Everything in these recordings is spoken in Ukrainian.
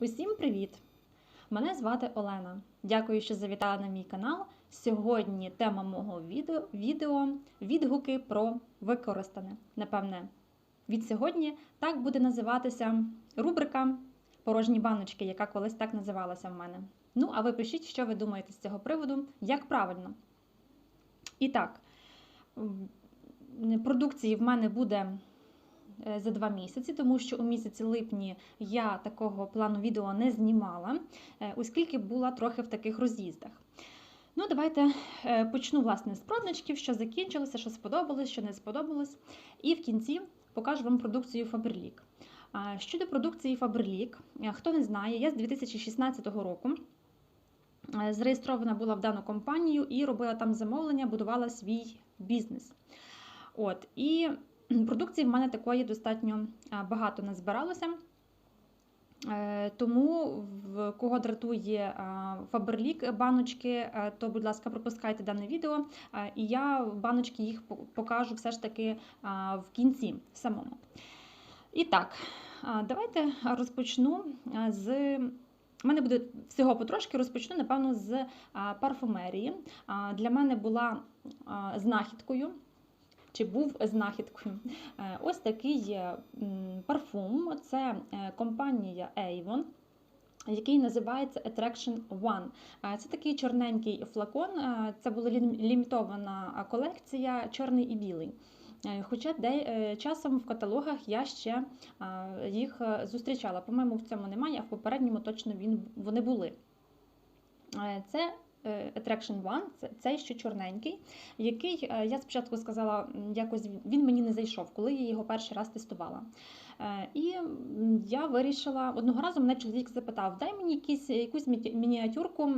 Усім привіт! Мене звати Олена. Дякую, що завітали на мій канал. Сьогодні тема мого відео, відео відгуки про використане. Напевне, від сьогодні так буде називатися рубрика Порожні баночки, яка колись так називалася в мене. Ну, а ви пишіть, що ви думаєте з цього приводу, як правильно. І так, продукції в мене буде за два місяці, тому що у місяці липні я такого плану відео не знімала, е, оскільки була трохи в таких роз'їздах. Ну, давайте е, почну власне з пробничків, що закінчилося, що сподобалось, що не сподобалось. І в кінці покажу вам продукцію Faberlic. Щодо продукції Faberlic, е, хто не знає, я з 2016 року е, зареєстрована була в дану компанію і робила там замовлення, будувала свій бізнес. От, і продукції в мене такої достатньо багато назбиралося. Е, Тому в кого дратує Фаберлік баночки, е, то, будь ласка, пропускайте дане відео, і я баночки їх покажу все ж таки в кінці самому. І так, давайте розпочну з. У мене буде всього потрошки, розпочну, напевно, з парфумерії. Для мене була знахідкою, чи був знахідкою. Е, Ось такий парфум. Це е, компанія Avon. Який називається Attraction One. Е, Це такий чорненький флакон. Це була лімітована колекція чорний і білий. Хоча де, часом в каталогах я ще їх зустрічала. По-моєму, в цьому немає, а в попередньому точно він, вони були. Це Attraction One, це цей що чорненький, який е, я спочатку сказала, якось він мені не зайшов, коли я його перший раз тестувала. Е, І я вирішила одного разу мене чоловік запитав: дай мені якісь, якусь мініатюрку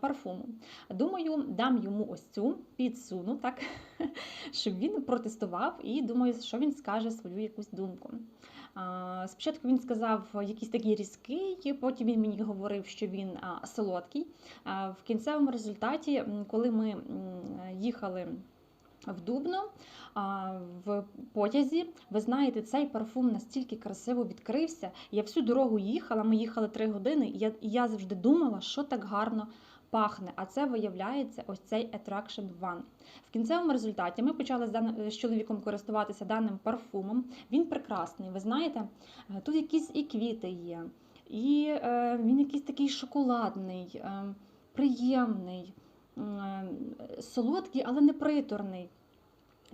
парфуму. Думаю, дам йому ось цю, підсуну, так, щоб він протестував і думаю, що він скаже свою якусь думку. Спочатку він сказав якийсь такий різкий, потім він мені говорив, що він солодкий. В кінцевому результаті, коли ми їхали в Дубно в потязі, ви знаєте, цей парфум настільки красиво відкрився. Я всю дорогу їхала, ми їхали три години, і я, і я завжди думала, що так гарно пахне. А це виявляється ось цей Attraction One. В кінцевому результаті ми почали з, чоловіком користуватися даним парфумом. Він прекрасний. Ви знаєте, е, тут якісь і квіти є, і е, він якийсь такий шоколадний, е, приємний, солодкий, але не приторний.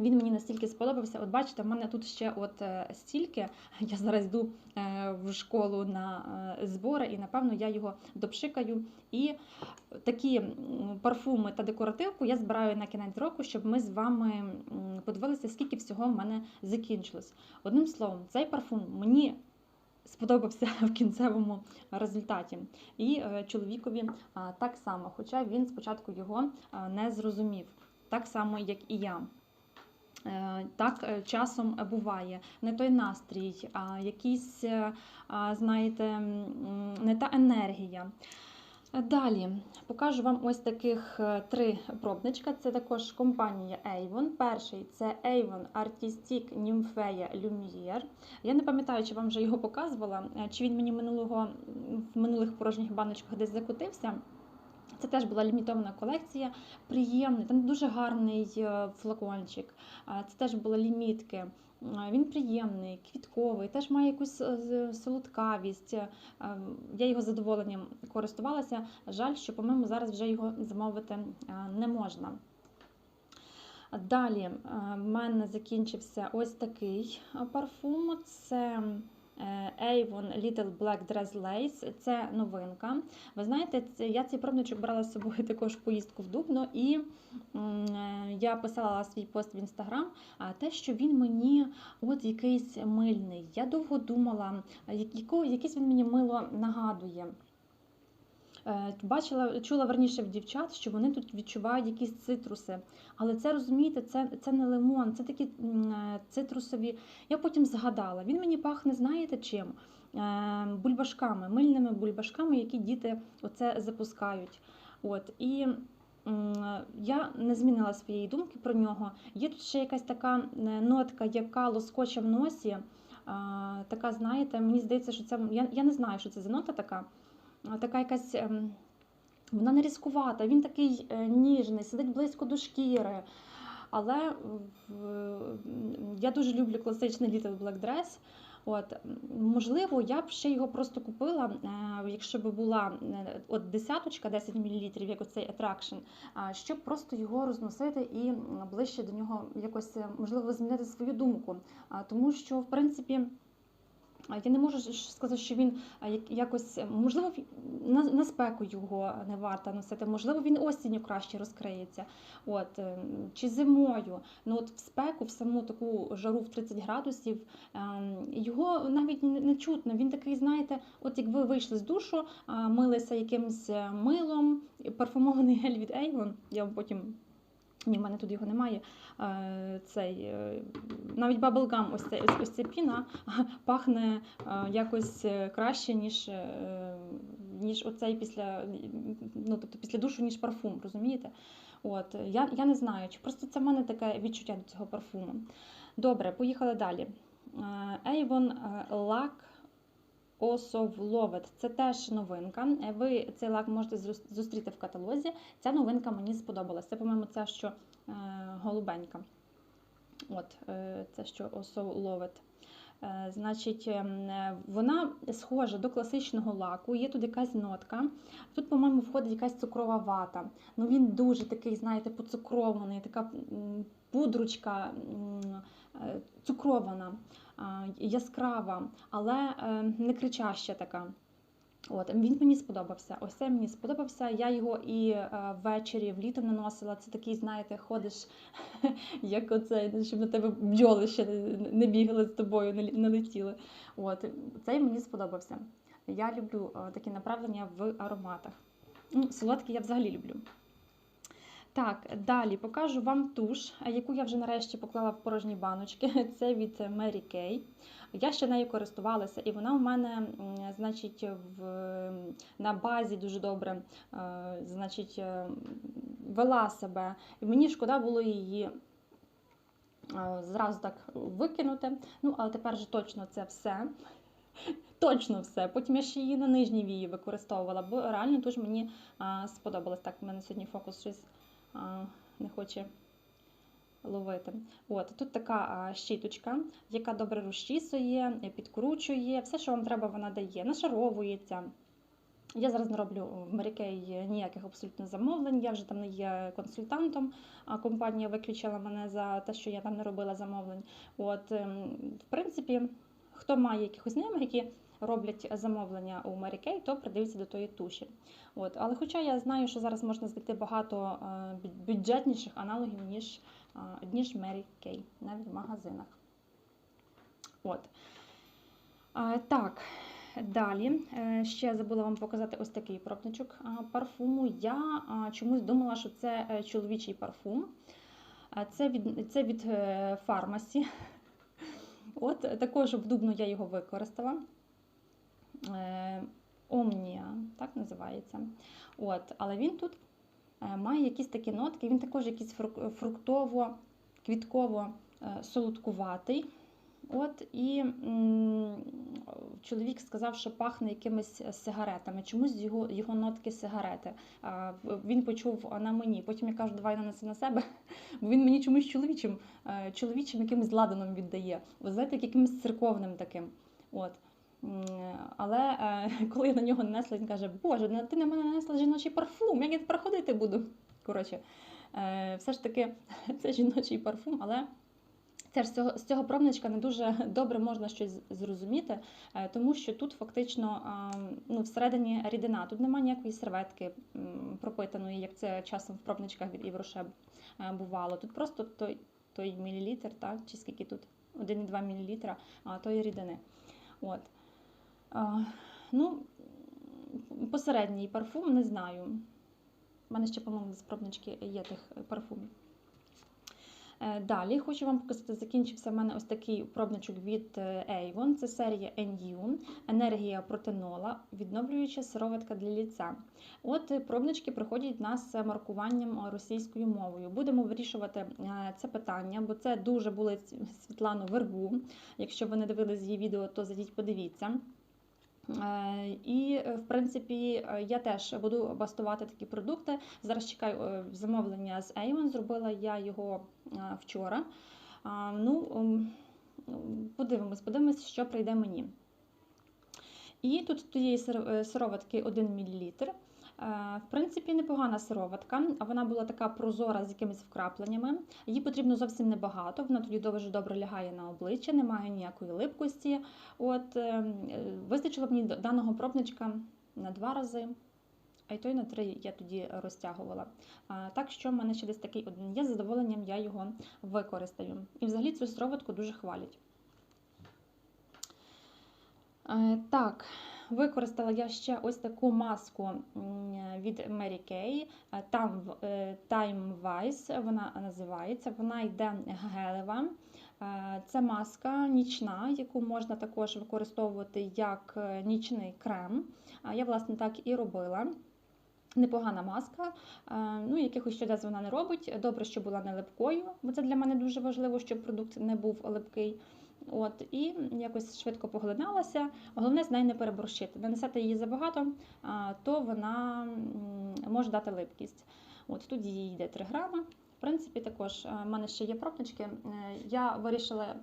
Він мені настільки сподобався. От бачите, в мене тут ще от е, стільки. Я зараз йду е, в школу на е, збори, і напевно я його допшикаю. І такі парфуми та декоративку я збираю на кінець року, щоб ми з вами подивилися, скільки всього в мене закінчилось. Одним словом, цей парфум мені сподобався в кінцевому результаті. І чоловікові так само, хоча він спочатку його не зрозумів, так само, як і я. Е, Так е, часом буває не той настрій, а якийсь, е, знаєте, не та енергія. Е, Далі покажу вам ось таких е, три пробничка. Це також компанія Avon. Перший це Avon Artistic Nymphaea Lumiere. Я не пам'ятаю, чи вам вже його показувала, е, чи він мені минулого в минулих порожніх баночках десь закотився. Це теж була лімітована колекція, приємний, там дуже гарний е, флакончик. Це теж були лімітки. Він приємний, квітковий, теж має якусь е, солодкавість. Е, Я його задоволенням користувалася. Жаль, що, по-моєму, зараз вже його замовити не можна. Далі в мене закінчився ось такий парфум. Це Avon Little Black Dress Lace. Це новинка. Ви знаєте, я цей пробничок брала з собою також в поїздку в Дубно, і е, я писала свій пост в інстаграм, а те, що він мені от якийсь мильний. Я довго думала, е, якийсь він мені мило нагадує. Е, Бачила, чула верніше в дівчат, що вони тут відчувають якісь цитруси. Але це розумієте, це, це не лимон, це такі е, цитрусові. Я потім згадала, він мені пахне, знаєте чим? Е, Бульбашками, мильними бульбашками, які діти оце запускають. От, і я не змінила своєї думки про нього. Є тут ще якась така нотка, яка лоскоче в носі. така, знаєте, мені здається, що це. Я, я не знаю, що це за нота така. А, така якась. ем, Вона не різкувата, він такий е, ніжний, сидить близько до шкіри. Але я дуже люблю класичний Little Black Dress. От, можливо, я б ще його просто купила, е, якщо б була е, от десяточка, 10 мл, як оцей Attraction, щоб просто його розносити і ближче до нього якось е, можливо змінити свою думку. Тому що, в принципі, я не можу сказати, що він як- якось можливо на, на спеку його не варто носити, можливо, він осінню краще розкриється. От, е, чи зимою. Ну от в спеку, в саму таку жару в 30 градусів, ем, його навіть не, не чутно. Він такий, знаєте, от як ви вийшли з душу, милися якимось е, милом, парфумований гель від Avon, я вам потім. Ні, в мене тут його немає. Е, Цей, е, навіть Bubblegum, ось цей, ось, ця піна пахне е, якось краще, ніж, ніж оцей після, ну, тобто після душу, ніж парфум, розумієте? От, я, я не знаю, чи просто це в мене таке відчуття до цього парфуму. Добре, поїхали далі. Avon Lac Loved. Це теж новинка. Ви цей лак можете зустріти в каталозі. Ця новинка мені сподобалась. Це, по-моєму, ця що е, голубенька. От, е, це що. Е, Значить, ем, е, вона схожа до класичного лаку, є тут якась нотка. Тут, по-моєму, входить якась цукрова вата. Ну він дуже такий, знаєте, поцукрований, така пудручка е, цукрована, яскрава, але е, не кричаща така. От, він мені сподобався. Ось це мені сподобався. Я його і е, ввечері влітом наносила. Це такий, знаєте, ходиш, як оце, щоб на тебе бджоли ще не- бігали з тобою, не летіли. От, цей мені сподобався. Я люблю е, такі направлення в ароматах. Ну, Солодкі я взагалі люблю. Так, далі покажу вам туш, яку я вже нарешті поклала в порожні баночки. Це від Mary Kay. Я ще нею користувалася, і вона у мене, значить, в, на базі дуже добре е, значить, е, вела себе. І мені шкода було її е, зразу так викинути. Ну, але тепер же точно це все. Точно все. Потім я ще її на нижній вії використовувала, бо реально дуже мені сподобалось. Так, в мене сьогодні фокус щось не хоче ловити. От, тут така щіточка, яка добре розчісує, підкручує, все, що вам треба, вона дає, нашаровується. Я зараз не роблю в Мерікей ніяких абсолютно замовлень. Я вже там не є консультантом. А компанія виключила мене за те, що я там не робила замовлень. От, ем, в принципі, хто має якихось знайомих, які роблять замовлення у Mary Kay, то придивиться до тої туші. От. Але хоча я знаю, що зараз можна знайти багато е, бюджетніших аналогів, ніж, е, ніж Mary Kay, навіть в магазинах. От. Е, Так, далі ще забула вам показати ось такий пробничок парфуму. Я чомусь думала, що це чоловічий парфум. Це від, це від фармасі. От також в Дубно я його використала. Е, Омнія, так називається. От, але він тут е, має якісь такі нотки, він також якийсь фруктово-квітково е. От, і м, чоловік сказав, що пахне якимись сигаретами. Чомусь його, його нотки сигарети. А, він почув на мені. Потім я кажу, давай нанеси на себе. Бо він мені чомусь чоловічим, чоловічим якимось ладаном віддає. Ви знаєте, як якимось церковним таким. От. Але е, коли я на нього нанесла, він каже, Боже, ну ти на мене нанесла жіночий парфум, як я тепер ходити буду? Коротше, е, все ж таки, це жіночий парфум, але це ж з цього, пробничка не дуже добре можна щось зрозуміти, е, тому що тут фактично ну, всередині рідина, тут немає ніякої серветки пропитаної, як це часом в пробничках від Іврошеб е, бувало. Тут просто той, той мілілітр, так, чи скільки тут? 1,2 мл а, тої рідини. От. Ну, посередній парфум, не знаю. У мене ще, по-моєму, з пробнички є тих парфумів. Е, Далі хочу вам показати, закінчився в мене ось такий пробничок від е, Avon. Це серія NU, енергія протинола, відновлююча сироватка для ліця. От е, пробнички приходять нас з маркуванням е, російською мовою. Будемо вирішувати е, це питання, бо це дуже болить Світлану Вербу. Якщо ви не дивились її відео, то зайдіть, подивіться. Е, І, е, в принципі, е, я теж буду бастувати такі продукти. Зараз чекаю замовлення з Avon. Зробила я його вчора. Ну, ем, подивимось, подивимось, що прийде мені. І тут е, сироватки 1 мл. В принципі, непогана сироватка. Вона була така прозора з якимись вкрапленнями. Її потрібно зовсім небагато. Вона тоді дуже добре лягає на обличчя, немає ніякої липкості. От е, е, вистачило мені даного пробничка на два рази. А й той на три я тоді розтягувала. Так що в мене ще десь такий один є. З задоволенням я його використаю. І взагалі цю сироватку дуже хвалять. Е, Так, використала я ще ось таку маску від Mary Kay. Е, е, Time Wise вона називається. Вона йде гелева. Е, Це маска нічна, яку можна також використовувати як е, нічний крем. Я, власне, так і робила. Непогана маска, Е, ну якихось чудес вона не робить. Добре, що була не липкою, бо це для мене дуже важливо, щоб продукт не був липкий. От, і якось швидко поглиналася. Головне з нею не переборщити. Нанесете її забагато, то вона може дати липкість. От тут її йде 3 грами. В принципі, також е, в мене ще є пробнички. Е, Я вирішила.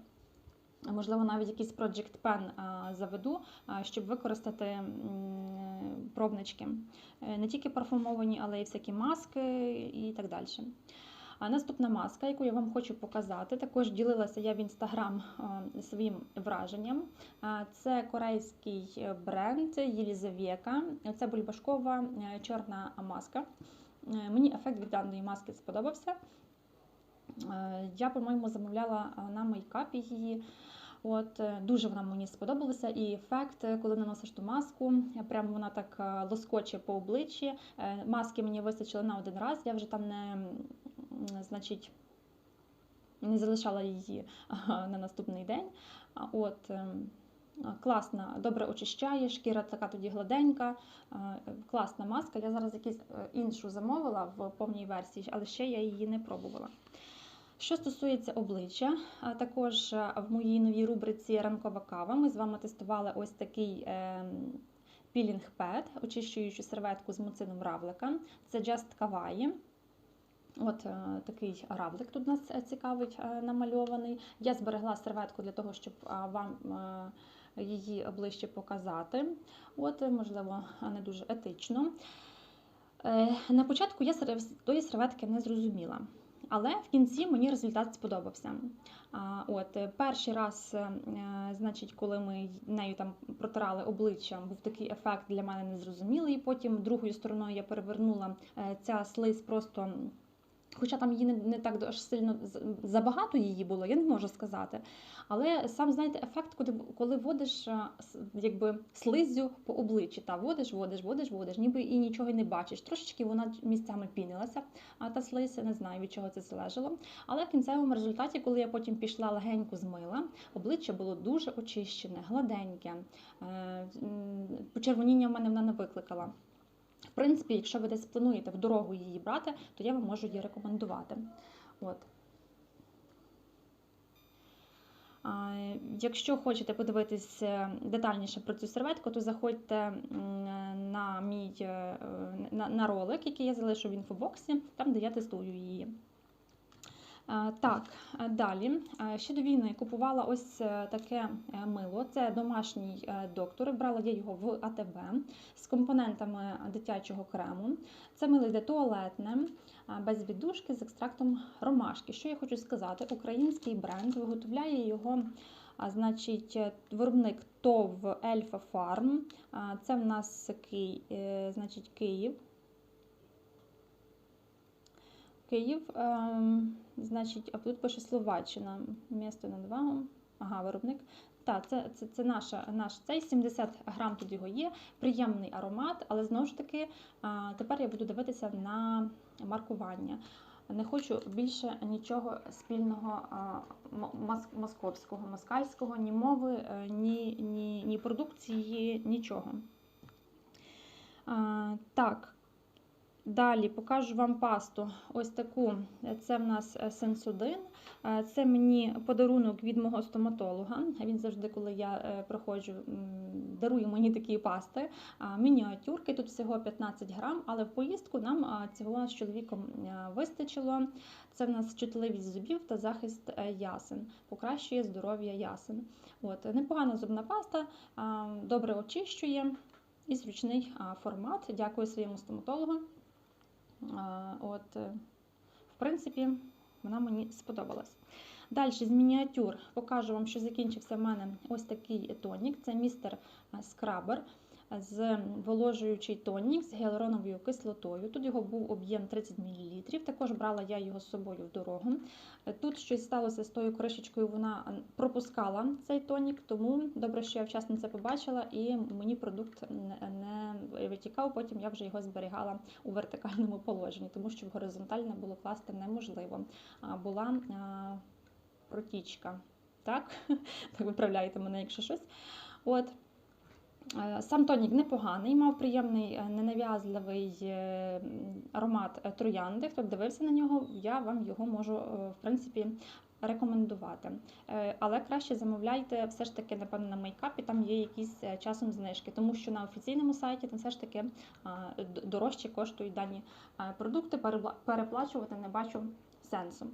Можливо, навіть якийсь Project Pen заведу, щоб використати пробнички. Е, Не тільки парфумовані, але й всякі маски і так далі. А наступна маска, яку я вам хочу показати, також ділилася я в інстаграм е, своїм враженням. Це корейський е, бренд Єлізавєка. Це бульбашкова е, чорна маска. Е, Мені ефект від даної маски сподобався. Е, Я, по-моєму, замовляла е, на мейкапі її. От е, дуже вона мені сподобалася, і ефект, е, коли наносиш ту маску, е, прямо вона так е, лоскоче по обличчі. Е, Маски мені вистачило на один раз. Я вже там не значить. Не залишала її на наступний день. От ем, класна, добре очищає, шкіра така тоді гладенька. Е, Класна маска. Я зараз якусь е, іншу замовила в повній версії, але ще я її не пробувала. Що стосується обличчя, також е, в моїй новій рубриці Ранкова кава ми з вами тестували ось такий ем, пілінг пед, очищуючу серветку з муцином равлика. Це Just Kawaii. От е, такий равлик тут нас е, цікавить е, намальований. Я зберегла серветку для того, щоб вам її ближче показати. От, можливо, не дуже етично. На початку я тої серветки не зрозуміла. Але в кінці мені результат сподобався. От перший раз, значить, коли ми нею там протирали обличчя, був такий ефект для мене незрозумілий. Потім другою стороною я перевернула ця слизь просто. Хоча там її не, не так аж сильно забагато її було, я не можу сказати. Але сам знаєте, ефект, коли, коли водиш е, якби слизю по обличчі, та водиш, водиш, водиш, водиш, ніби і нічого не бачиш. Трошечки вона місцями пінилася, а та слизь, не знаю від чого це залежало. Але в кінцевому результаті, коли я потім пішла легенько змила, обличчя було дуже очищене, гладеньке. Е, Почервоніння в мене вона не викликала. Принципі, якщо ви десь плануєте в дорогу її брати, то я вам можу її рекомендувати. От. Якщо хочете подивитись е, детальніше про цю серветку, то заходьте на мій е, на, на ролик, який я залишу в інфобоксі, там де я тестую її. Так, далі. Ще до війни купувала ось е, таке е, мило. Це домашній е, доктор. Брала я його в АТБ з компонентами дитячого крему. Це мило йде туалетне, без віддушки з екстрактом ромашки. Що я хочу сказати? Український бренд виготовляє його. А, значить, виробник ТОВ Ельфа Фарм. Це в нас Ки- е, значить, Київ. Київ, ем, значить, а тут пише Словаччина. Місто над вами. Ага, виробник. Так, це, це, це наша, наш цей 70 грам тут його є. Приємний аромат, але знову ж таки, а, тепер я буду дивитися на маркування. Не хочу більше нічого спільного а, мос- московського, москальського, ні мови, е, ні, ні, ні продукції, нічого. А, так. Далі покажу вам пасту. Ось таку. Це в нас е, сенсудин. Е, Це мені подарунок від мого стоматолога. Він завжди, коли я е, приходжу, м, дарує мені такі пасти. Мініатюрки, тут всього 15 грам, але в поїздку нам цього з чоловіком вистачило. Це в нас чутливість зубів та захист ясен, покращує здоров'я ясен. От, непогана зубна паста, добре очищує і зручний формат. Дякую своєму стоматологу. От, е, в принципі, вона мені сподобалась. Далі з мініатюр покажу вам, що закінчився в мене ось такий тонік. Це містер е, Скрабер з воложуючий тонік з гіалуроновою кислотою. Тут його був об'єм 30 мл. Також брала я його з собою в дорогу. Тут щось сталося з тою кришечкою, вона пропускала цей тонік, тому добре, що я вчасно це побачила, і мені продукт не- витікав. Потім я вже його зберігала у вертикальному положенні, тому що в горизонтальне було класти неможливо. Була протічка. Так? так виправляйте мене, якщо щось. От. Е, Сам тонік непоганий, мав приємний, е, ненав'язливий е, аромат троянди. Хто б дивився на нього, я вам його можу, в принципі, рекомендувати. Але краще замовляйте все ж таки, напевно, на мейкапі, там є якісь часом знижки, тому що на офіційному сайті там все ж таки дорожче коштують дані продукти, переплачувати не бачу сенсу.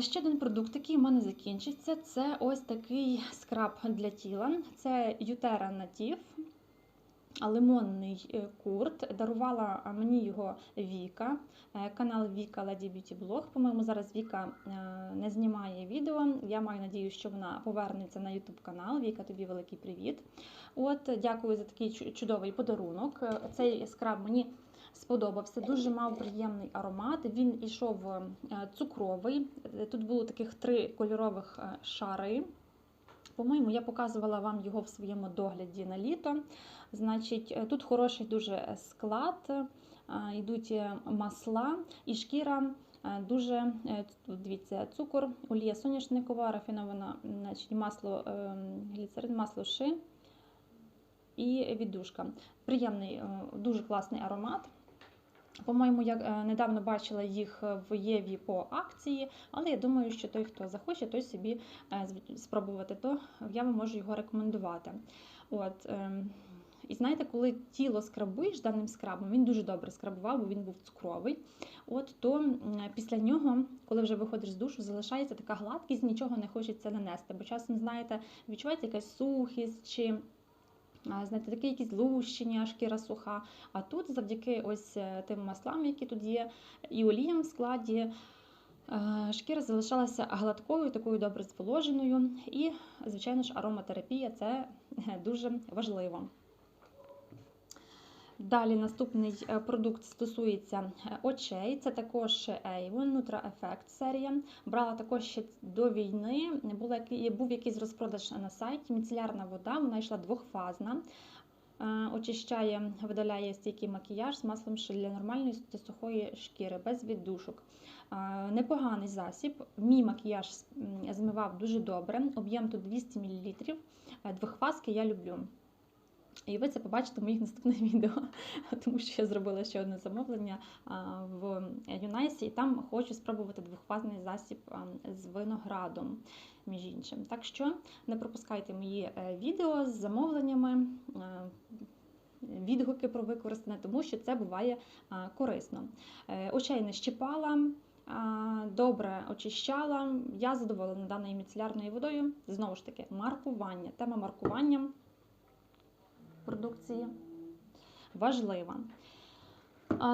Ще один продукт, який в мене закінчиться, це ось такий скраб для тіла. Це Ютера Native, лимонний е, курт. Дарувала мені його Віка, е, канал Віка Lady Beauty Blog. По-моєму, зараз Віка е, не знімає відео. Я маю надію, що вона повернеться на YouTube канал. Віка, тобі великий привіт. От, дякую за такий чудовий подарунок. Цей скраб мені сподобався. Дуже мав приємний аромат. Він ішов е, цукровий. Е, Тут було таких три кольорових е, шари. По-моєму, я показувала вам його в своєму догляді на літо. Значить, тут хороший дуже склад, йдуть масла і шкіра. Дуже дивіться, цукор, олія соняшникова, рафінована, значить, масло, е, гліцерин, масло ши і віддушка. Приємний, дуже класний аромат. По-моєму, я е, недавно бачила їх в Єві по акції, але я думаю, що той, хто захоче, той собі е, спробувати, то я вам можу його рекомендувати. От, ем, і знаєте, коли тіло скрабуєш даним скрабом, він дуже добре скрабував, бо він був цукровий. От то після нього, коли вже виходиш з душу, залишається така гладкість, нічого не хочеться нанести. Бо часом, знаєте, відчувається якась сухість чи знаєте, такі якісь лущення, шкіра суха. А тут завдяки ось е, тим маслам, які тут є, і оліям в складі. е, Шкіра залишалася гладкою, такою добре зволоженою, і, звичайно ж, ароматерапія це е, дуже важливо. Далі наступний е, продукт стосується е, очей. Це також Avon Nutra Effect серія. Брала також ще до війни. Був якийсь розпродаж на сайті. Міцелярна вода, вона йшла двохфазна. Е, Очищає, видаляє стійкий макіяж з маслом ши для нормальної та сухої шкіри, без віддушок. Непоганий засіб. Мій макіяж змивав дуже добре. Об'єм тут 200 мл. Двохфазки я люблю. І ви це побачите в моїх наступних відео, тому що я зробила ще одне замовлення в Юнайсі, і там хочу спробувати двохфазний засіб з виноградом, між іншим. Так що не пропускайте мої е, відео з замовленнями, відгуки про використане, тому що це буває корисно. Е, Очей не щипала. Добре очищала. Я задоволена даною міцелярною водою. Знову ж таки, маркування. Тема маркування продукції важлива.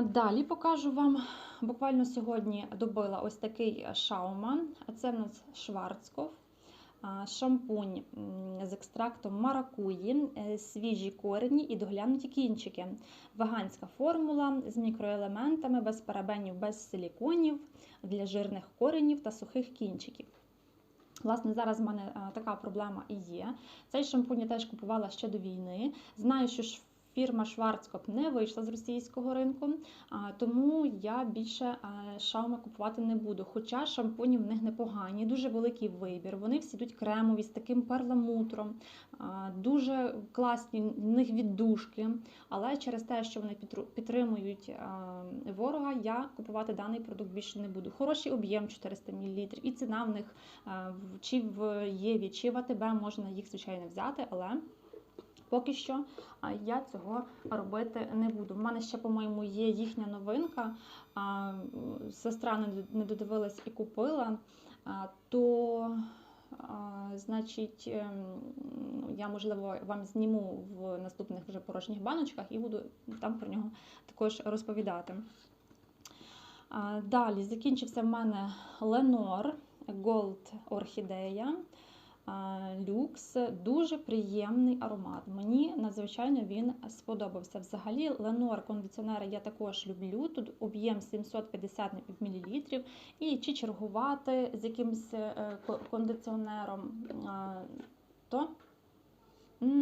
Далі покажу вам. Буквально сьогодні добила ось такий шауман. Це в нас Шварцкоф. А, Шампунь з екстрактом маракуї, е, свіжі корені і доглянуті кінчики. Веганська формула з мікроелементами, без парабенів, без силіконів для жирних коренів та сухих кінчиків. Власне, зараз в мене така проблема і є. Цей шампунь я теж купувала ще до війни. Знаю, що фірма Schwarzkopf не вийшла з російського ринку, тому я більше Xiaomi купувати не буду. Хоча шампуні в них непогані, дуже великий вибір. Вони всі йдуть кремові з таким перламутром, дуже класні в них віддушки. Але через те, що вони підтримують ворога, я купувати даний продукт більше не буду. Хороший об'єм 400 мл, і ціна в них чи в Єві, чи в АТБ можна їх звичайно взяти, але поки що я цього робити не буду. В мене ще, по-моєму, є їхня новинка. Сестра не додивилась і купила. То Значить, ем, я можливо вам зніму в наступних вже порожніх баночках і буду там про нього також розповідати. Далі закінчився в мене Lenor Gold Орхідея. Люкс дуже приємний аромат. Мені надзвичайно він сподобався. Взагалі, Ленор кондиціонери я також люблю. Тут об'єм 750 мл. І чи чергувати з якимось е, кондиціонером, то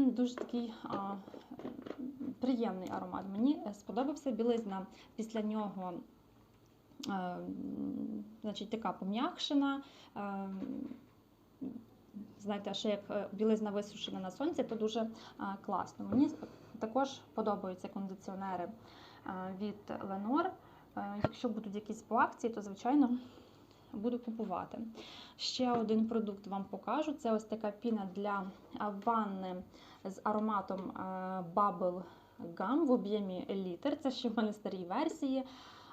дуже такий приємний аромат. Мені сподобався білизна після нього. е, Значить, така пом'якшена. Е, Знаєте, ще як е, білизна висушена на сонці, то дуже класно. Мені також подобаються кондиціонери від Lenor. Е, Якщо будуть якісь по акції, то звичайно буду купувати. Ще один продукт вам покажу. Це ось така піна для ванни з ароматом Bubble Gum в об'ємі літр. Це ще в мене старій версії.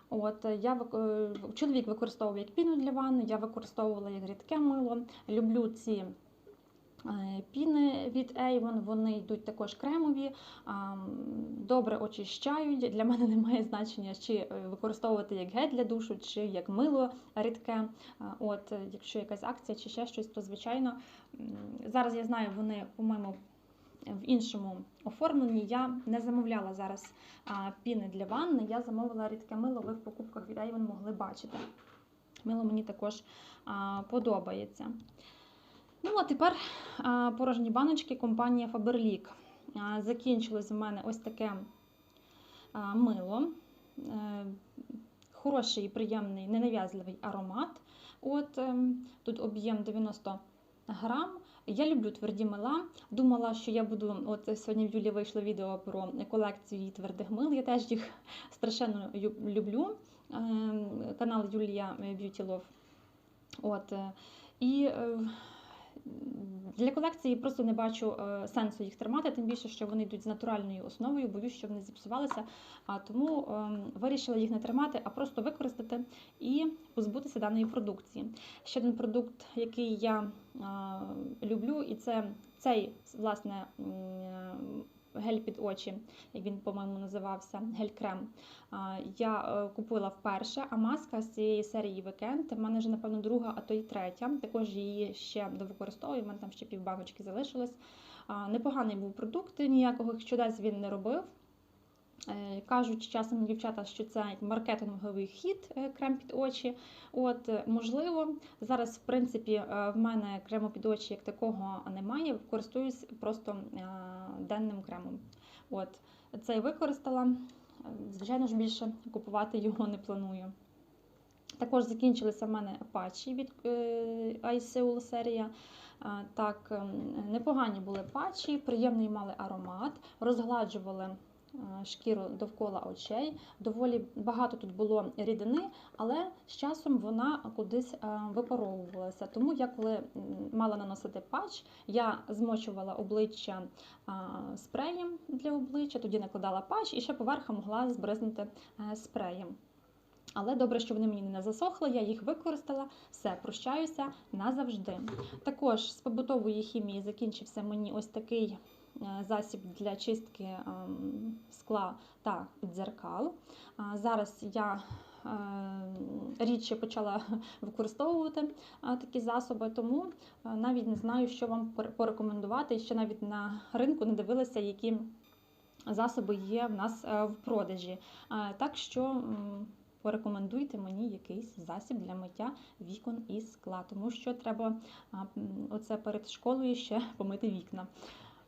От е, я е, чоловік використовував як піну для ванни, я використовувала як рідке мило. Люблю ці е, піни від Avon, вони йдуть також кремові, добре очищають. Для мене немає значення, чи е, використовувати як гель для душу, чи як мило рідке. От, е, якщо якась акція чи ще щось, то звичайно зараз я знаю, вони, по-моєму, в іншому оформленні. Я не замовляла зараз піни для ванни, я замовила рідке мило, ви в покупках від Avon могли бачити. Мило мені також подобається. Ну, а тепер порожні баночки компанія Faberlic. Закінчилось в мене ось таке мило. Е, Хороший, приємний, ненав'язливий аромат. От ем, тут об'єм 90 грам. Я люблю тверді мила. Думала, що я буду. От сьогодні в Юлі вийшло відео про колекцію твердих мил. Я теж їх страшенно люблю. Ем, Канал Юлія Love. От, е, і е, для колекції просто не бачу е, сенсу їх тримати, тим більше, що вони йдуть з натуральною основою, боюсь, що вони зіпсувалися. Тому ем, вирішила їх не тримати, а просто використати і позбутися даної продукції. Ще один продукт, який я е, люблю, і це цей власне е, гель під очі, як він, по-моєму, називався, гель-крем. Я е, купила вперше, а маска з цієї серії Weekend, в мене вже, напевно, друга, а то й третя. Також її ще довикористовую, в мене там ще півбаночки залишилось. Непоганий був продукт, ніякого чудес він не робив. Е, Кажуть часом дівчата, що це маркетинговий хід е, крем під очі. От можливо, зараз, в принципі, е, в мене крему під очі як такого немає. Користуюсь просто денним кремом. От цей використала. Звичайно ж, більше купувати його не планую. Також закінчилися в мене патчі від iSeul серія. Так, ем, непогані були патчі, приємний мали аромат, розгладжували шкіру довкола очей. Доволі багато тут було рідини, але з часом вона кудись е, випаровувалася. Тому я коли мала наносити патч, я змочувала обличчя спреєм для обличчя, тоді накладала патч і ще поверху могла збризнути е, спреєм. Але добре, що вони мені не засохли, я їх використала, все, прощаюся назавжди. Також з побутової хімії закінчився мені ось такий е, засіб для чистки ем, скла та дзеркал. Зараз я е, рідше почала використовувати е, такі засоби, тому е, навіть не знаю, що вам порекомендувати. Ще навіть на ринку не дивилася, які засоби є в нас е, в продажі. Е, Так що порекомендуйте мені якийсь засіб для миття вікон і скла, тому що треба оце перед школою ще помити вікна.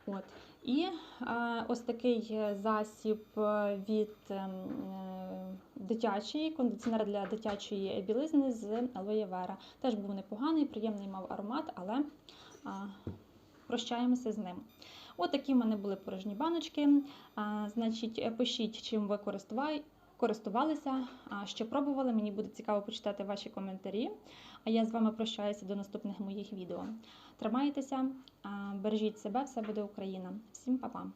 От. І е, ось такий е, засіб е, від ем, е, дитячий, кондиціонер для дитячої білизни з алоє вера. Теж був непоганий, приємний мав аромат, але а, прощаємося з ним. От такі в мене були порожні баночки. А, значить, е, пишіть, чим ви користувай- користувалися, що пробували. Мені буде цікаво почитати ваші коментарі. А я з вами прощаюся до наступних моїх відео. Тримайтеся, бережіть себе, все буде Україна. Всім па-па!